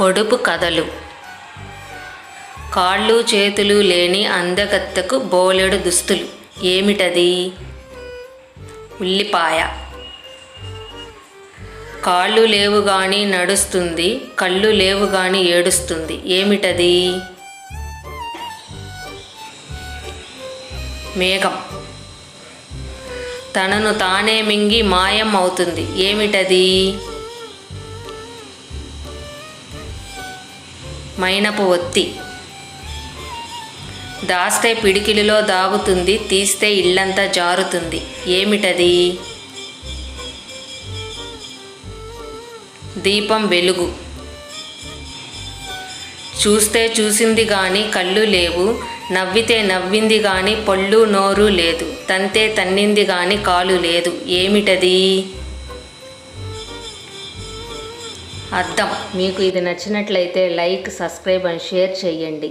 పొడుపు కథలు. కాళ్ళు చేతులు లేని అందగత్తకు బోలెడు దుస్తులు. ఏమిటది? ఉల్లిపాయ. కాళ్ళు లేవు గాని నడుస్తుంది కళ్ళు లేవు గాని ఏడుస్తుంది. ఏమిటది? మేఘం. తనను తానే మింగి మాయం అవుతుంది. ఏమిటది? మైనపు ఒత్తి. దాస్తే పిడికిలిలో దాగుతుంది తీస్తే ఇల్లంతా జారుతుంది. ఏమిటది? దీపం వెలుగు. చూస్తే చూసింది గాని కళ్ళు లేవు నవ్వితే నవ్వింది గాని పళ్ళు నోరు లేదు తంతే తన్నింది గాని కాలు లేదు. ఏమిటది? అర్థం. మీకు ఇది నచ్చినట్లయితే లైక్ సబ్స్క్రైబ్ అండ్ షేర్ చేయండి.